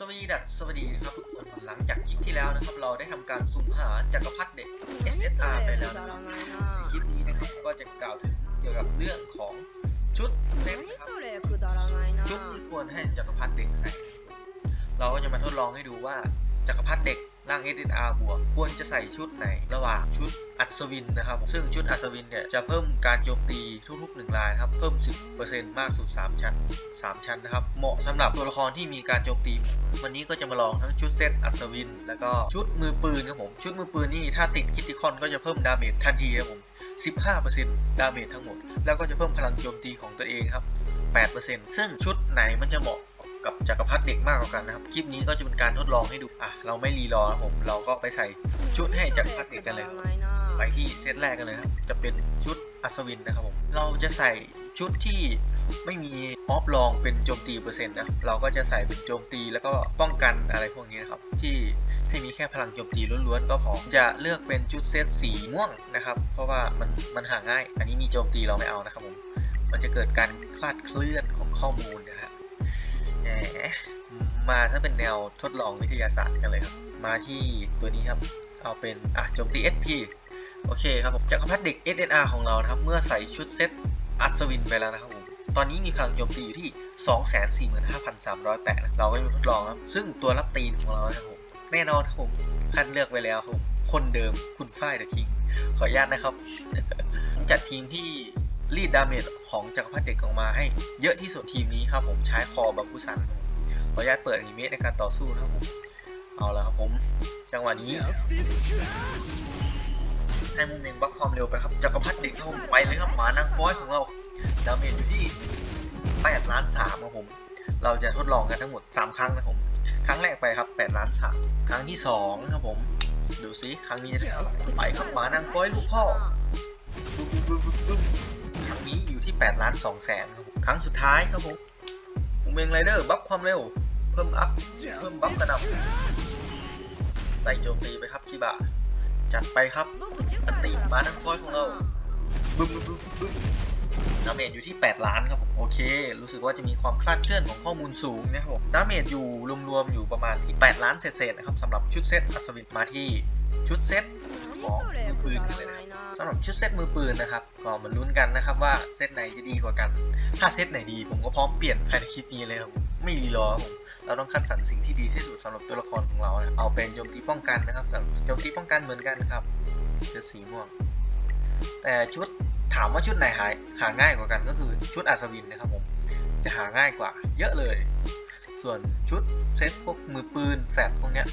สวีดัตสวัสดีครับทุกคนหลังจากคลิปที่แล้วนะครับ เราได้ทำการซุ่มหาจักรพรรดิเด็ก SSR ไปแล้วนะครับคลิปนี้นะครับก็จะกล่าวถึงเกี่ยวกับเรื่องของชุดเซ็ตชุดที่ควรให้จักรพรรดิเด็กใส่ เราก็จะมาทดลองให้ดูว่าจักรพรรดิเด็ก ร่าง SSR บวก ควรจะใส่ชุดไหนระหว่างชุดอัศวินนะครับ ซึ่งชุดอัศวินเนี่ยจะเพิ่มการโจมตีทุกๆหนึ่งลายครับ เพิ่ม 10%มากสุด 3 ชั้น 3 ชั้นนะครับ เหมาะสำหรับตัวละครที่มีการโจมตี วันนี้ก็จะมาลองทั้งชุดเซตอัศวิน แล้วก็ชุดมือปืนครับผม ชุดมือปืนนี่ถ้าติดคิติคอนก็จะเพิ่มดาเมจทันทีครับผม 15%ดาเมจทั้งหมด แล้วก็จะเพิ่มพลังโจมตีของตัวเองครับ 8%ซึ่งชุดไหนมันจะเหมาะ กับจักรพรรดิเด็กมากกว่ากันนะครับ คลิปนี้ก็จะเป็นการทดลองให้ดู อะ เราไม่รีรอครับผม เราก็ไปใส่ชุดให้จักรพรรดิเด็กกันเลย ไปที่เซตแรกกันเลยครับ จะเป็นชุดอัศวินนะครับผม เราจะใส่ชุดที่ไม่มีออฟลองเป็นโจมตีเปอร์เซ็นต์นะ เราก็จะใส่เป็นโจมตีแล้วก็ป้องกันอะไรพวกนี้นะครับ ที่ให้มีแค่พลังโจมตีล้วนๆก็พอ จะเลือกเป็นชุดเซตสีม่วงนะครับ เพราะว่ามันมันหาง่าย อันนี้มีโจมตีเราไม่เอานะครับผม มันจะเกิดการคลาดเคลื่อนของข้อมูลนะครับ มมาซะเป็นแนวทดลองวิทยาศาสตร์กันเลยครับ มาที่ตัวนี้ครับ เอาเป็นอะโจมตี SP โอเคครับผมจักรพรรดิเด็ก SNR ของเรานะครับ เมื่อใส่ชุดเซตอัศวินไปแล้วนะครับผม ตอนนี้มีพลังโจมตีอยู่ที่ 245,308นะเราก็จะมาทดลองครับ ซึ่งตัวรับตีนของเรานะครับผมแน่นอนครับผมคัดเลือกไว้แล้วครับคนเดิมคุณฝ้ายเดอะคิงขออนุญาตนะครับ จัดทีมที่ รีดดาเมจของจักรพรรดิเด็กออกมาให้เยอะที่สุดทีมนี้ครับผมใช้คอบาคุสันรับผมขออนุญาตเปิดอนิเมะในการต่อสู้นะครับผมเอาละครับผม จังหวะนี้ให้มุมเมงบักความเร็วไปครับจักรพรรดิเด็กครับผมไปเลยครับหมานั่งฟอยของเราดาเมจอยู่ที่8ล้าน3ครับผม เราจะทดลองกันทั้งหมด 3 ครั้งนะครับผม ครั้งแรกไปครับ8ล้าน3ครั้งที่ 2 ครับผม ดูซิครั้งนี้จะไปครับหมานั่งฟอยลูกพ่อ ที่8ล้าน2แสนครับผมครั้งสุดท้ายครับผมมุมเมงไรเดอร์บัฟความเร็ว เพิ่มอัพ เพิ่มบัฟกระดับไล่โจมตีไปครับชิบะ จัดไปครับอันติมาทั้งคอยของเราบึ้มบึ้มบึ้มบึ้ม ดาเมจอยู่ที่ 8 ล้านครับผมโอเค รู้สึกว่าจะมีความคลาดเคลื่อนของข้อมูลสูงนะครับผมดาเมจอยู่รวมๆอยู่ประมาณที่ 8 ล้านเศษๆนะครับสำหรับชุดเซตอัศวินมาที่ชุดเซตของมือปืนกันเลยนะสำหรับชุดเซตมือปืนนะครับก็มาลุ้นกันนะครับว่าเซตไหนจะดีกว่ากัน ถ้าเซตไหนดีผมก็พร้อมเปลี่ยนภายในคลิปนี้เลยครับไม่รีรอผมเราต้องคัดสรรสิ่งที่ดีที่สุดสำหรับตัวละครของเราเอาเป็นโจมตีป้องกันนะครับโจมตีป้องกันเหมือนกันครับเซตสีม่วง แต่ชุดถามว่าชุดไหนหาหาง่ายกว่ากันก็คือชุดอัศวินนะครับผมจะหาง่ายกว่า เยอะเลย ส่วนชุดเซตพวกมือปืนแฟดพวกเนี้ย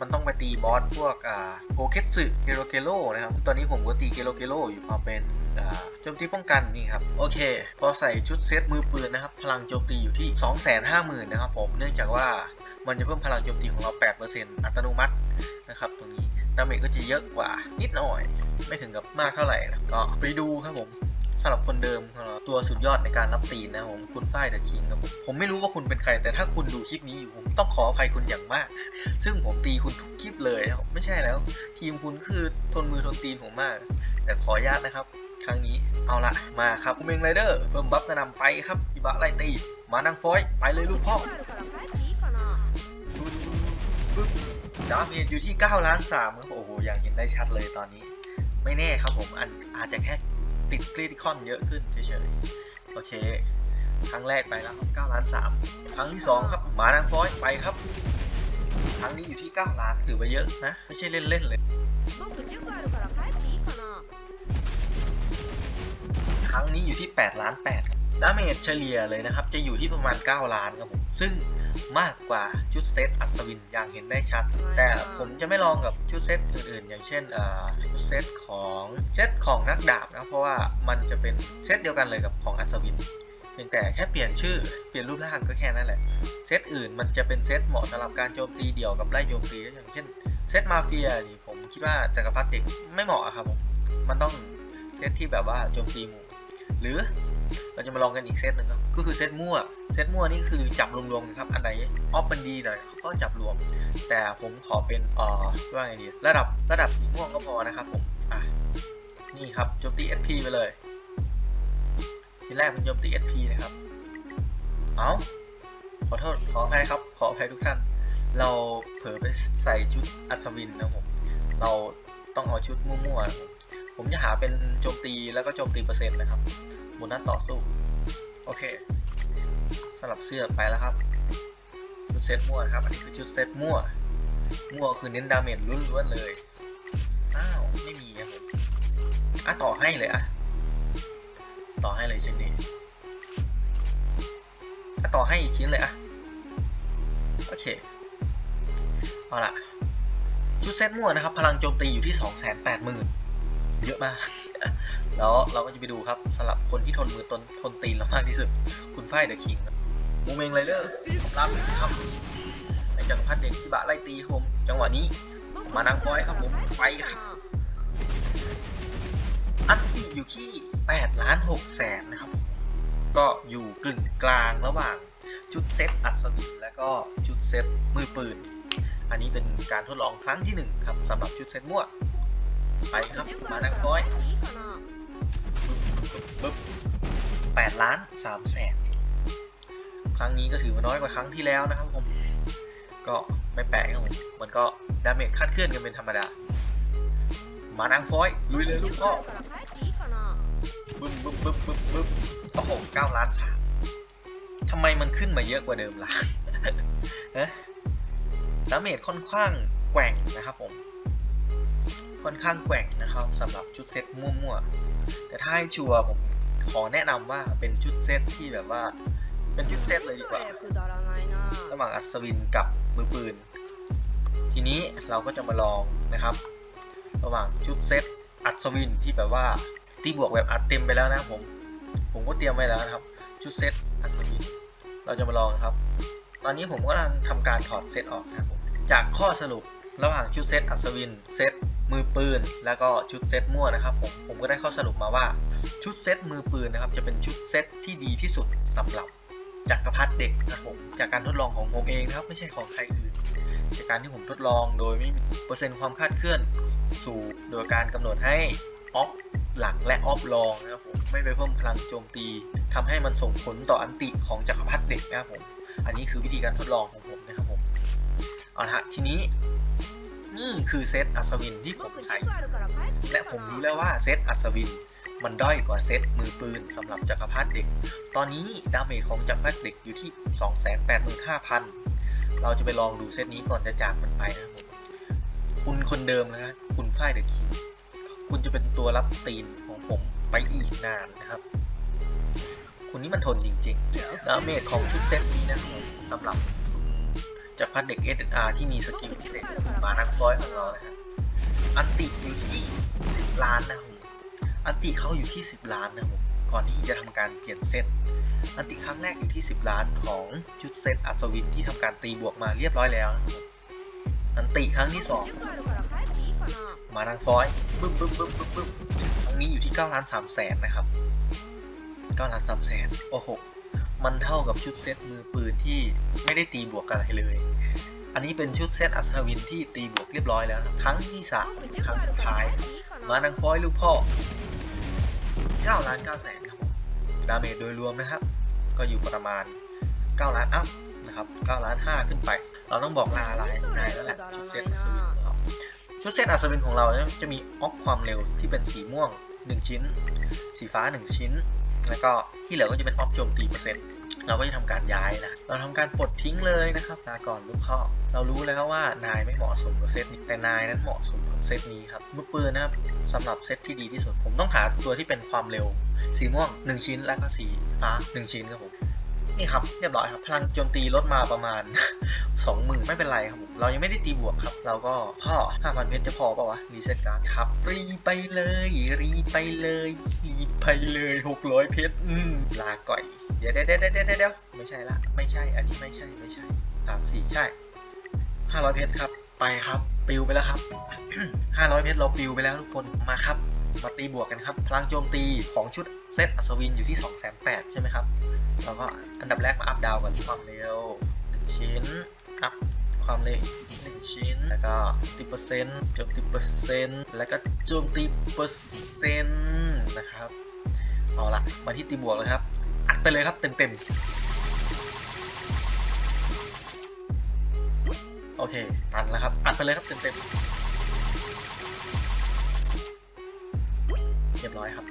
มันต้องไปตีบอสพวกอ่าโกเคสึเกโรเกโรนะครับ ตอนนี้ผมก็ตีเกโรเกโรอยู่เอาเป็นอ่าโจมตีป้องกันนี่ครับ โอเค พอใส่ชุดเซตมือปืนนะครับ พลังโจมตีอยู่ที่ 250,000 นะครับผม เนื่องจากว่ามันจะเพิ่มพลังโจมตีของเรา 8%อัตโนมัตินะครับตรงนี้ ดาเมจก็จะเยอะกว่า นิดหน่อย ไม่ถึงกับมากเท่าไหร่นะก็ไปดูครับผมสำหรับคนเดิมตัวสุดยอดในการรับตีนนะผมคุณฝ้ายเดอะคิงครับผมผมไม่รู้ว่าคุณเป็นใคร แต่ถ้าคุณดูคลิปนี้อยู่ผมต้องขออภัยคุณอย่างมาก ซึ่งผมตีคุณทุกคลิปเลยครับไม่ใช่แล้ว ทีมคุณคือทนมือทนตีนผมมาก แต่ขออนุญาตนะครับ ครั้งนี้เอาละมาครับเมงไรเดอร์เพิ่มบัฟกระนำไปครับอิบะไล่ตี มานังฟอย ไปเลยลูกพ่อ ดาเมจอยู่ที่9ล้าน3ครับโอ้โหอย่างเห็นได้ชัดเลยตอนนี้ ไม่แน่ครับผมอันอาจจะแค่ติดคริติคอนเยอะขึ้นเฉยๆ โอเค ครั้งแรกไปแล้ว9ล้าน3ครั้งที่ 2 ครับหมาดังฟอยไปครับ ครั้งนี้อยู่ที่ 9 ล้านถือว่าเยอะนะ ไม่ใช่เล่นๆเลย ครั้งนี้อยู่ที่ 8 ล้าน8ดาเมจเฉลี่ยเลยนะครับ จะอยู่ที่ประมาณ 9 ล้านครับผม ซึ่ง มากกว่าชุดเซตอัศวินอย่างเห็นได้ชัด แต่ผมจะไม่ลองกับชุดเซตอื่นๆ อย่างเช่นเอ่อชุดเซตของเซตของนักดาบนะเพราะว่ามันจะเป็นเซตเดียวกันเลยกับของอัศวินเพียงแต่แค่เปลี่ยนชื่อเปลี่ยนรูปร่างก็แค่นั้นแหละ เซตอื่นมันจะเป็นเซตเหมาะสำหรับการโจมตีเดี่ยวกับไล่โจมตีอย่างเช่นเซตมาเฟียนี่ผมคิดว่าจักรพรรดิเด็กไม่เหมาะอะครับผมมันต้องเซตที่แบบว่าโจมตีหมู่หรือ เราจะมาลองกันอีกเซตหนึ่งครับก็คือเซตมั่ว เซตมั่วนี่คือจับรวมๆนะครับ อันไหนออฟมันดีหน่อยเขาก็จับรวม แต่ผมขอเป็นเอ่อว่าไงดีระดับระดับสีม่วงก็พอนะครับผมอะนี่ครับโจมตี SP ไปเลย ทีแรกเป็นโจมตี SP นะครับ เอาขอโทษขออภัยครับ ขออภัยทุกท่าน เราเผลอไปใส่ชุดอัศวินนะผม เราต้องเอาชุดมั่วๆผมจะหาเป็นโจมตีแล้วก็โจมตีเปอร์เซ็นต์นะครับ บนน้าต่อสู้ โอเคสลับเสื้อไปแล้วครับ ชุดเซตมั่วครับ อันนี้คือชุดเซตมั่ว มั่วคือเน้นดาเมจล้วนๆเลย อ้าว ไม่มีครับผมอะต่อให้เลยอะ ต่อให้เลยชิ้นนี้อะต่อให้อีกชิ้นเลยอะ โอเค เอาล่ะ ชุดเซตมั่วนะครับ พลังโจมตีอยู่ที่ 280,000 เยอะมาก แล้วเราก็จะไปดูครับสำหรับคนที่ทนมือตนทนตีนเรามากที่สุด คุณฝ้ายเดอะคิงมูเมงไรเดอร์รับครับในจังพัดเด็กที่บะไล่ตีผมจังหวะนี้มานางฟอยครับผมไปครับอันตีอยู่ที่8ล้าน6แสนนะครับ ก็อยู่กึ่งกลางระหว่างชุดเซตอัศวินและก็ชุดเซตมือปืน อันนี้เป็นการทดลองครั้งที่ 1 ครับสำหรับชุดเซตมั่ว ไปครับ มานังฟอย ปึ๊บแปดล้านสามแสนครั้งนี้ก็ถือว่าน้อยกว่าครั้งที่แล้วนะครับผม ก็ไม่แปลกครับผมมันก็ดาเมจคาดเคลื่อนกันเป็นธรรมดา มานังฟอยลุยเลยลูกพ่อบึ้มบึ้มบึ้มบึ้มบึ้มโอ้โหเก้าล้านสามทำไมมันขึ้นมาเยอะกว่าเดิมล่ะฮะดาเมจค่อนข้างแกว่งนะครับผม ค่อนข้างแกว่งนะครับสำหรับชุดเซตมั่วๆ แต่ถ้าให้ชัวร์ผมขอแนะนำว่าเป็นชุดเซตที่แบบว่า เป็นชุดเซตเลยดีกว่าระหว่างอัศวินกับมือปืน ทีนี้เราก็จะมาลองนะครับ ระหว่างชุดเซตอัศวินที่แบบว่าตีบวกแบบอัดเต็มไปแล้วนะผม ผมก็เตรียมไว้แล้วนะครับ ชุดเซตอัศวิน เราจะมาลองครับ ตอนนี้ผมกำลังทำการถอดเซตออกนะครับจากข้อสรุป ระหว่างชุดเซตอัศวิน เซตมือปืน แล้วก็ชุดเซตมั่วนะครับผมผมก็ได้ข้อสรุปมาว่าชุดเซตมือปืนนะครับจะเป็นชุดเซตที่ดีที่สุดสำหรับจักรพรรดิเด็กนะครับผมจากการทดลองของผมเองนะครับไม่ใช่ของใครอื่นจากการที่ผมทดลองโดยไม่มีเปอร์เซ็นต์ความคาดเคลื่อนสูงโดยการกำหนดให้ออฟหลักและออฟรองนะครับผมไม่ไปเพิ่มพลังโจมตีทำให้มันส่งผลต่ออันติของจักรพรรดิเด็กนะครับผมอันนี้คือวิธีการทดลองของผมนะครับผมเอาละทีนี้ นี่คือเซตอัศวินที่ผมใส่และผมรู้แล้วว่าเซตอัศวินมันด้อยกว่าเซตมือปืนสำหรับจักรพรรดิเด็ก ตอนนี้ดาเมจของจักรพรรดิเด็กอยู่ที่ 285,000 เราจะไปลองดูเซตนี้ก่อนจะจากมันไปนะครับผมคุณคนเดิมนะครับคุณฝ้ายเดอะคิงคุณจะเป็นตัวรับตีนของผมไปอีกนานนะครับ คุณนี่มันทนจริงๆดาเมจของชุดเซตนี้นะครับสำหรับ จักพรรดิเด็ก SNR ที่มีสกิลพิเศษมานักร้อยของเรานะครับอันติอยู่ที่ 10 ล้านนะผมอันติเขาอยู่ที่ 10 ล้านนะผมก่อนที่จะทำการเปลี่ยนเซตอันติครั้งแรกอยู่ที่ 10 ล้านของชุดเซตอัศวินที่ทำการตีบวกมาเรียบร้อยแล้วนะอันติครั้งที่ 2 มาทางฟอยบึ้มบึ้มบึ้มบึ้มบึ้มครั้งนี้อยู่ที่9ล้าน3แสนนะครับ9ล้าน3แสนโอ้โห มันเท่ากับชุดเซตมือปืนที่ไม่ได้ตีบวกกันอะไรเลย อันนี้เป็นชุดเซตอัศวินที่ตีบวกเรียบร้อยแล้วครั้งที่สามครั้งสุดท้าย มานังฟอยลูกพ่อ9ล้าน9แสนครับผมดาเมจโดยรวมนะครับ ก็อยู่ประมาณ 9 ล้านอัพนะครับ9ล้าน5ขึ้นไป เราต้องบอกลาลายนายแล้วแหละชุดเซตอัศวินของเราชุดเซตอัศวินของเราจะมีออฟความเร็วที่เป็นสีม่วง 1 ชิ้น สีฟ้า 1 ชิ้น แล้วก็ที่เหลือก็จะเป็นออฟโจมตีเปอร์เซ็นต์เราก็จะทำการย้ายนะ เราทำการปลดทิ้งเลยนะครับลาก่อนลูกพ่อเรารู้แล้วว่านายไม่เหมาะสมกับเซตนี้ แต่นายนั้นเหมาะสมกับเซตนี้ครับมือปืนนะครับสำหรับเซตที่ดีที่สุด ผมต้องหาตัวที่เป็นความเร็ว สีม่วง 1 ชิ้นแล้วก็สีฟ้า1ชิ้นครับผม นี่ครับเรียบร้อยครับพลังโจมตีลดมาประมาณ 20,000 ไม่เป็นไรครับผมเรายังไม่ได้ตีบวกครับ เราก็พ่อ5,000เพชรจะพอปะวะรีเซ็ตการ์ดครับ รีไปเลย รีไปเลยรีไปเลย 600 เพชรอืมลาก่อยเดี๋ยวเดี๋ยวเดี๋ยวเดี๋ยวเดี๋ยวไม่ใช่ละไม่ใช่อันนี้ไม่ใช่ไม่ใช่สามสี่ใช่ 500 เพชรครับไปครับปิวไปแล้วครับ 500 เพชรเราปิวไปแล้วทุกคนมาครับ มาตีบวกกันครับพลังโจมตีของชุดเซตอัศวินอยู่ที่2,800ใช่ไหมครับเราก็อันดับแรกมาอัพดาวก่อนความเร็ว1ชิ้นอัพความเร็วอีกหนึ่งชิ้น แล้วก็ตีเปอร์เซ็นต์โจมตีเปอร์เซ็นต์แล้วก็โจมตีเปอร์เซ็นต์นะครับเอาละมาที่ตีบวกเลยครับ อัดไปเลยครับเต็มๆโอเค ตันแล้วครับ อัดไปเลยครับเต็มๆ เรียบร้อยครับ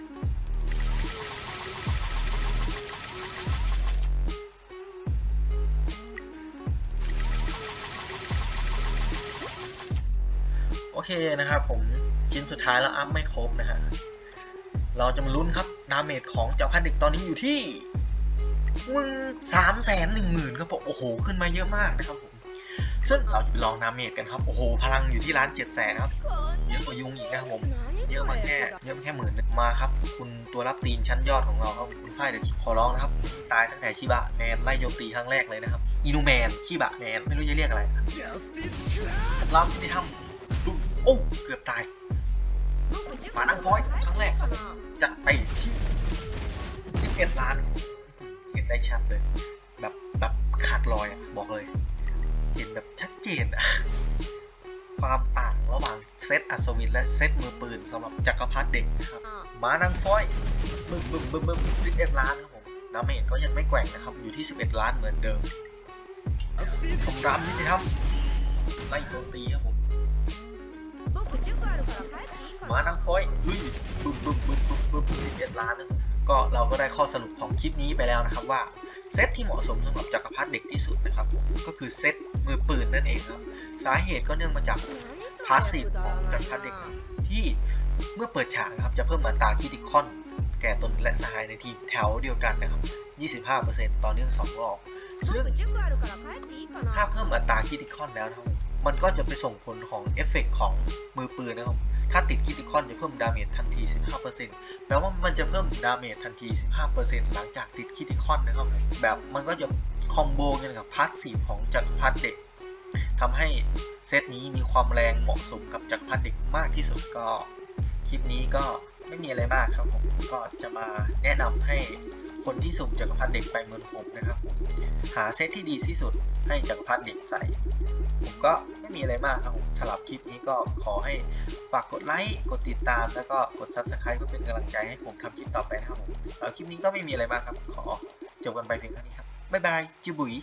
โอเคนะครับผมชิ้นสุดท้ายแล้วอัพไม่ครบนะฮะ เราจะมาลุ้นครับดาเมจของเจ้าพันเด็กตอนนี้อยู่ที่มึงสามแสนหนึ่งหมื่นครับผมโอ้โห ขึ้นมาเยอะมากนะครับผ ซึ่งเราจะไปลองดาเมจกันครับ โอ้โห พลังอยู่ที่ล้านเจ็ดแสนครับ เยอะกว่ายุงอีกนะครับผม เยอะมาแค่เยอะมาแค่หมื่นมาครับ คุณตัวรับตีนชั้นยอดของเราครับ คุณฝ้ายเดี๋ยวขอร้องนะครับ ตายตั้งแต่ชิบะแมนไล่โจมตีครั้งแรกเลยนะครับ อินูแมนชิบะแมนไม่รู้จะเรียกอะไรรับที่ทำปุ๊บโอ้เกือบตาย มานั่งฟอยครั้งแรกครับจัดไปที่11 ล้าน เห็นได้ชัดเลย แบบแบบขาดลอยอะบอกเลย เห็นแบบชัดเจนอะความต่างระหว่างเซตอัศวินและเซตมือปืนสำหรับจักรพรรดิเด็กนะครับมานั่งฟอยบึ้มบึ้มบึ้มบึ้ม11ล้านครับผมดาเมจก็ยังไม่แกว่งนะครับ อยู่ที่ 11 ล้านเหมือนเดิมผมรำนี่นะครับไล่โจมตีครับผมมานั่งฟอยลุยบึ้มบึ้มบึ้มบึ้มบึ้ม11ล้านนะก็เราก็ได้ข้อสรุปของคลิปนี้ไปแล้วนะครับว่า เซตที่เหมาะสมสำหรับจักรพรรดิเด็กที่สุดนะครับก็คือเซตมือปืนนั่นเองครับสาเหตุก็เนื่องมาจากพาสซีฟของจักรพรรดิเด็กที่เมื่อเปิดฉากนะครับจะเพิ่มอัตราคิติคอนแก่ตนและสหายในทีมแถวเดียวกันนะครับ 25%ต่อเนื่อง2รอบซึ่งถ้าเพิ่มอัตราคิติคอนแล้วนะครับมันก็จะไปส่งผลของเอฟเฟกต์ของมือปืนนะครับ ถ้าติดคิติคอนจะเพิ่มดาเมจทันที 15%แปลว่ามันจะเพิ่มดาเมจทันที 15%หลังจากติดคิติคอนนะครับ แบบมันก็จะคอมโบกันกับพาสซีฟของจักรพรรดิเด็กทำให้เซตนี้มีความแรงเหมาะสมกับจักรพรรดิเด็กมากที่สุดก็ คลิปนี้ก็ไม่มีอะไรมากครับผมก็จะมาแนะนำให้คนที่สุ่มจักรพรรดิเด็กไปเหมือนผมนะครับ หาเซตที่ดีที่สุดให้จักรพรรดิเด็กใส่ ผมก็ไม่มีอะไรมากครับผมสำหรับคลิปนี้ก็ขอให้ฝากกดไลค์กดติดตามแล้วก็กด subscribe เพื่อเป็นกำลังใจให้ผมทำคลิปต่อไปนะครับผมแล้วคลิปนี้ก็ไม่มีอะไรมากครับ ขอจบกันไปเพียงเท่านี้ครับบ๊ายบายจิบุ๋ย